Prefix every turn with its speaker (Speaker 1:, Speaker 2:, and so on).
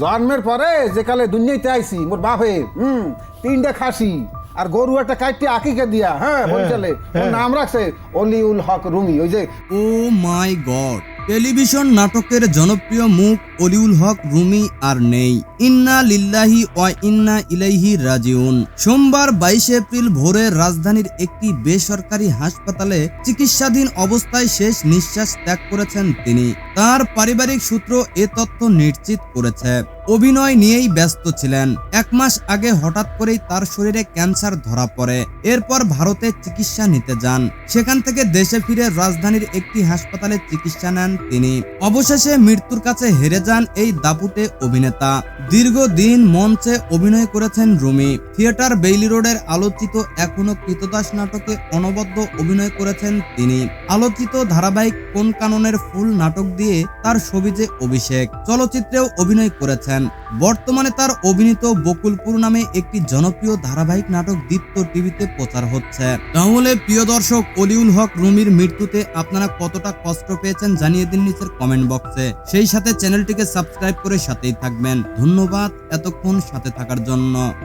Speaker 1: জন্মের পরে যে কালে দুনিয়াতে আইছি মোর বাপে হুম তিনটা খাসি আর গরু একটা কাটতে আকিকে দিয়া হ্যাঁ বলছালে ওর নাম রাখছে অলিউল হক রুমি ওই যে
Speaker 2: ও মাই গড। টেলিভিশন নাটকের জনপ্রিয় মুখ অলিউল হক, রুমি আর নেই। ইন্না লিল্লাহি ওয়া ইন্না ইলাইহি রাজিউন। সোমবার বাইশে এপ্রিল ভোরে রাজধানীর একটি বেসরকারি হাসপাতালে চিকিৎসাধীন অবস্থায় শেষ নিঃশ্বাস ত্যাগ করেছেন তিনি। তার পারিবারিক সূত্র এ তথ্য নিশ্চিত করেছে। অভিনয় নিয়েই ব্যস্ত ছিলেন। এক মাস আগে হঠাৎ করেই তার শরীরে ক্যান্সার ধরা পড়ে। এরপর ভারতে চিকিৎসা নিতে যান। সেখান থেকে দেশে ফিরে রাজধানীর একটি হাসপাতালে চিকিৎসা নেন তিনি অবশেষে মৃত্যুর কাছে হেরে যান এই দাপুটে অভিনেতা। দীর্ঘদিন মঞ্চে অভিনয় করেছেন রুমি। থিয়েটার বেইলি রোডের আলোচিত এখনও কৃতদাস নাটকে অনবদ্য অভিনয় করেছেন তিনি। আলোচিত ধারাবাহিক কোন কাননের ফুল নাটক দিয়ে তার সবিজে অভিষেক, চলচ্চিত্রেও অভিনয় করেছেন। বর্তমানে তার অভিনীত বকুলপুর নামে একটি জনপ্রিয় ধারাবাহিক নাটক দীপ্ত টিভিতে প্রচার হচ্ছে। তাহলে প্রিয় দর্শক, অলিউল হক রুমির মৃত্যুতে আপনারা কতটা কষ্ট পেয়েছেন জানিয়ে দিন নিচের কমেন্ট বক্সে সেই সাথে চ্যানেলটিকে সাবস্ক্রাইব করে সাথেই থাকবেন। ধন্যবাদ এতক্ষণ সাথে থাকার জন্য।